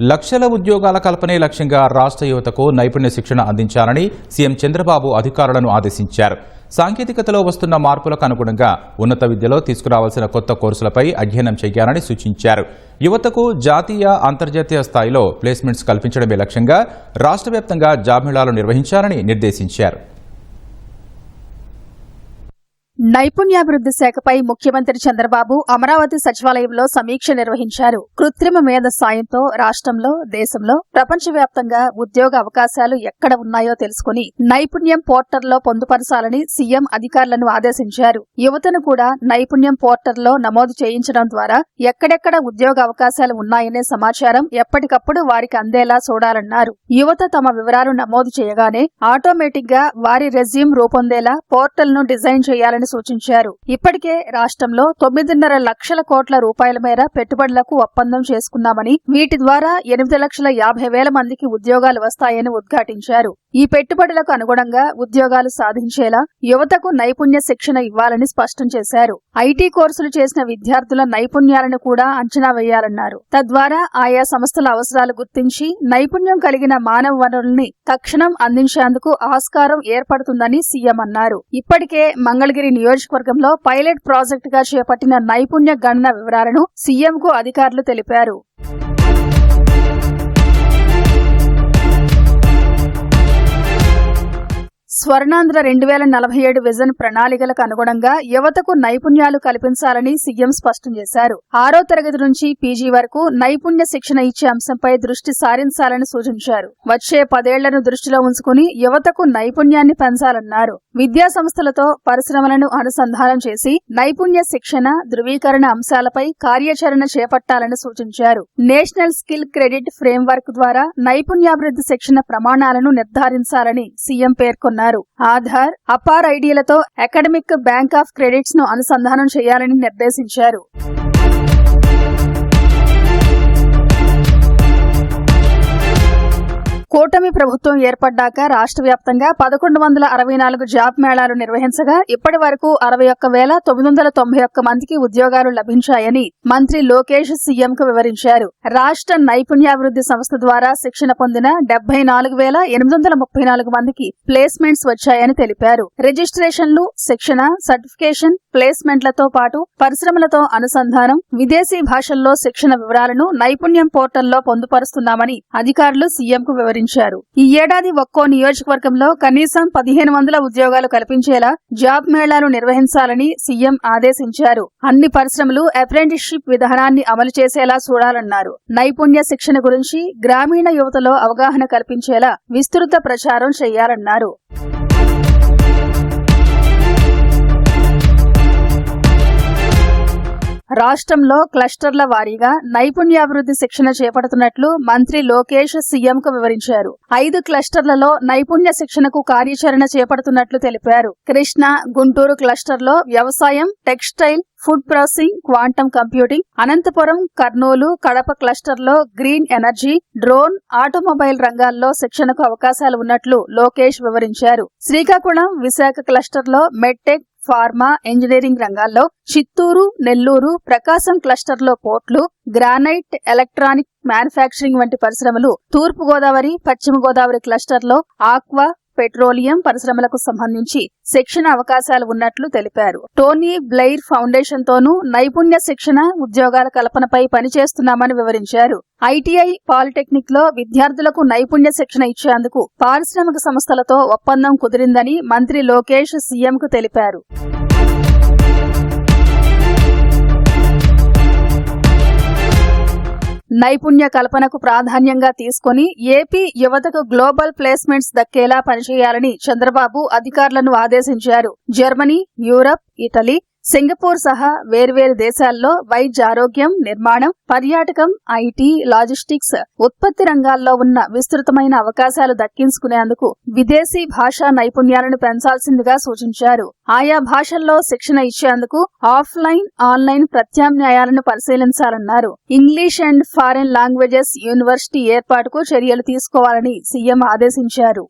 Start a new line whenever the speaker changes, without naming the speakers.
లక్షల ఉద్యోగాల కల్పనే లక్ష్యంగా రాష్ట్ర యువతకు నైపుణ్య శిక్షణ అందించాలని సీఎం చంద్రబాబు అధికారులను ఆదేశించారు. సాంకేతికతలో వస్తున్న మార్పులకు అనుగుణంగా ఉన్నత విద్యలో తీసుకురావాల్సిన కొత్త కోర్సులపై అధ్యయనం చేయాలని సూచించారు. యువతకు జాతీయ అంతర్జాతీయ స్థాయిలో ప్లేస్మెంట్స్ కల్పించడమే లక్ష్యంగా రాష్ట్ర వ్యాప్తంగా జాబ్ మేళాలు నిర్వహించాలని నిర్దేశించారు.
నైపుణ్యాభివృద్ధి శాఖపై ముఖ్యమంత్రి చంద్రబాబు అమరావతి సచివాలయంలో సమీక్ష నిర్వహించారు. కృత్రిమ మేధ సాయంతో రాష్ట్రంలో దేశంలో ప్రపంచవ్యాప్తంగా ఉద్యోగ అవకాశాలు ఎక్కడ ఉన్నాయో తెలుసుకుని నైపుణ్యం పోర్టల్లో పొందుపరచాలని సీఎం అధికారులను ఆదేశించారు. యువతను కూడా నైపుణ్యం పోర్టల్లో నమోదు చేయించడం ద్వారా ఎక్కడెక్కడ ఉద్యోగ అవకాశాలు ఉన్నాయనే సమాచారం ఎప్పటికప్పుడు వారికి అందేలా చూడాలన్నారు. యువత తమ వివరాలు నమోదు చేయగానే ఆటోమేటిక్గా వారి రెజ్యూమ్ రూపొందేలా పోర్టల్ను డిజైన్ చేయాలని సూచించారు ఇప్పటికే రాష్ట్రంలో తొమ్మిదిన్నర లక్షల కోట్ల రూపాయల మేర పెట్టుబడులకు ఒప్పందం చేసుకున్నామని వీటి ద్వారా ఎనిమిది లక్షల యాభై వేల మందికి ఉద్యోగాలు వస్తాయని ఉద్ఘాటించారు. ఈ పెట్టుబడులకు అనుగుణంగా ఉద్యోగాలు సాధించేలా యువతకు నైపుణ్య శిక్షణ ఇవ్వాలని స్పష్టం చేశారు. ఐటీ కోర్సులు చేసిన విద్యార్థుల నైపుణ్యాలను కూడా అంచనా వేయాలన్నారు. తద్వారా ఆయా సంస్థల అవసరాలు గుర్తించి నైపుణ్యం కలిగిన మానవ వనరుల్ని తక్షణం అందించేందుకు ఆస్కారం ఏర్పడుతుందని సీఎం అన్నారు. ఇప్పటికే మంగళగిరి నియోజకవర్గంలో పైలట్ ప్రాజెక్టుగా చేపట్టిన నైపుణ్య గణన వివరాలను సీఎంకు అధికారులు తెలిపారు. స్వర్ణాంధ్ర రెండు వేల నలభై ఏడు విజన్ ప్రణాళికలకు అనుగుణంగా యువతకు నైపుణ్యాలు కల్పించాలని సీఎం స్పష్టం చేశారు. ఆరో తరగతి నుంచి పీజీ వరకు నైపుణ్య శిక్షణ ఇచ్చే అంశంపై దృష్టి సారించాలని సూచించారు. వచ్చే పదేళ్ళను దృష్టిలో ఉంచుకుని యువతకు నైపుణ్యాన్ని పెంచాలన్నారు. విద్యా సంస్థలతో పరిశ్రమలను అనుసంధానం చేసి నైపుణ్య శిక్షణ ధృవీకరణ అంశాలపై కార్యాచరణ చేపట్టాలని సూచించారు. నేషనల్ స్కిల్ క్రెడిట్ ఫ్రేమ్వర్క్ ద్వారా నైపుణ్యాభివృద్ధి శిక్షణ ప్రమాణాలను నిర్ధారించాలని సీఎం పేర్కొన్నారు. ఆధార్ అపార్ ఐడీలతో అకాడమిక్ బ్యాంక్ ఆఫ్ క్రెడిట్స్ను అనుసంధానం చేయాలని నిర్దేశించారు. కూటమి ప్రభుత్వం ఏర్పడ్డాక రాష్ట్ర వ్యాప్తంగా పదకొండు వందల అరవై నాలుగు జాబ్ మేళాలు నిర్వహించగా ఇప్పటి వరకు అరవై ఒక్క వేల తొమ్మిది వందల తొంభై ఒక్క మందికి ఉద్యోగాలు లభించాయని మంత్రి లోకేష్ సీఎం కు వివరించారు. రాష్ట్ర నైపుణ్యాభివృద్ధి సంస్థ ద్వారా శిక్షణ పొందిన డెబ్బై నాలుగు వేల ఎనిమిది వందల ముప్పై నాలుగు మందికి ప్లేస్మెంట్స్ వచ్చాయని తెలిపారు. రిజిస్ట్రేషన్లు శిక్షణ సర్టిఫికేషన్ ప్లేస్మెంట్లతో పాటు పరిశ్రమలతో అనుసంధానం విదేశీ భాషల్లో శిక్షణ వివరాలను నైపుణ్యం పోర్టల్లో పొందుపరుస్తున్నామని అధికారులు సీఎంకు వివరించారు. ఈ ఏడాది ఒక్కో నియోజకవర్గంలో కనీసం పదిహేను వందల ఉద్యోగాలు కల్పించేలా జాబ్ మేళాలు నిర్వహించాలని సీఎం ఆదేశించారు. అన్ని పరిశ్రమలు అప్రెంటిస్షిప్ విధానాన్ని అమలు చేసేలా చూడాలన్నారు. నైపుణ్య శిక్షణ గురించి గ్రామీణ యువతలో అవగాహన కల్పించేలా విస్తృత ప్రచారం చేయాలన్నారు. రాష్ట్రంలో క్లస్టర్ల వారీగా నైపుణ్యాభివృద్ధి శిక్షణ చేపడుతున్నట్లు మంత్రి లోకేష్ సీఎంకు వివరించారు. ఐదు క్లస్టర్లలో నైపుణ్య శిక్షణకు కార్యాచరణ చేపడుతున్నట్లు తెలిపారు. కృష్ణ గుంటూరు క్లస్టర్లో వ్యవసాయం textile food processing quantum computing Anantapur Kurnool Kadapa క్లస్టర్లో green energy drone automobile రంగాల్లో శిక్షణకు అవకాశాలు ఉన్నట్లు లోకేష్ వివరించారు. శ్రీకాకుళం విశాఖ క్లస్టర్లో మెడ్టెక్ ఫార్మా ఇంజనీరింగ్ రంగాల్లో చిత్తూరు నెల్లూరు ప్రకాశం క్లస్టర్లో పోర్ట్లు గ్రానైట్ ఎలక్ట్రానిక్ మ్యానుఫ్యాక్చరింగ్ వంటి పరిశ్రమలు తూర్పు గోదావరి పశ్చిమ గోదావరి క్లస్టర్లో ఆక్వా పెట్రోలియం పరిశ్రమలకు సంబంధించి శిక్షణ అవకాశాలు ఉన్నట్లు తెలిపారు. టోనీ బ్లెయిర్ ఫౌండేషన్ తోనూ నైపుణ్య శిక్షణ ఉద్యోగాల కల్పనపై పనిచేస్తున్నామని వివరించారు. ఐటీఐ పాలిటెక్నిక్లో విద్యార్థులకు నైపుణ్య శిక్షణ ఇచ్చేందుకు పారిశ్రామిక సంస్థలతో ఒప్పందం కుదిరిందని మంత్రి లోకేష్ సీఎంకు తెలిపారు. నైపుణ్య కల్పనకు ప్రాధాన్యంగా తీసుకుని ఏపీ యువతకు గ్లోబల్ ప్లేస్మెంట్స్ దక్కేలా పనిచేయాలని చంద్రబాబు అధికారులను ఆదేశించారు. జర్మనీ యూరప్ ఇటలీ సింగపూర్ సహా వేర్వేరు దేశాల్లో వైద్య ఆరోగ్యం నిర్మాణం పర్యాటకం ఐటీ లాజిస్టిక్స్ ఉత్పత్తి రంగాల్లో ఉన్న విస్తృతమైన అవకాశాలు దక్కించుకునేందుకు విదేశీ భాషా నైపుణ్యాలను పెంచాల్సిందిగా సూచించారు. ఆయా భాషల్లో శిక్షణ ఇచ్చేందుకు ఆఫ్లైన్ ఆన్లైన్ ప్రత్యామ్నాయాలను పరిశీలించాలన్నారు. English and foreign languages university ఏర్పాటుకు చర్యలు తీసుకోవాలని సీఎం ఆదేశించారు.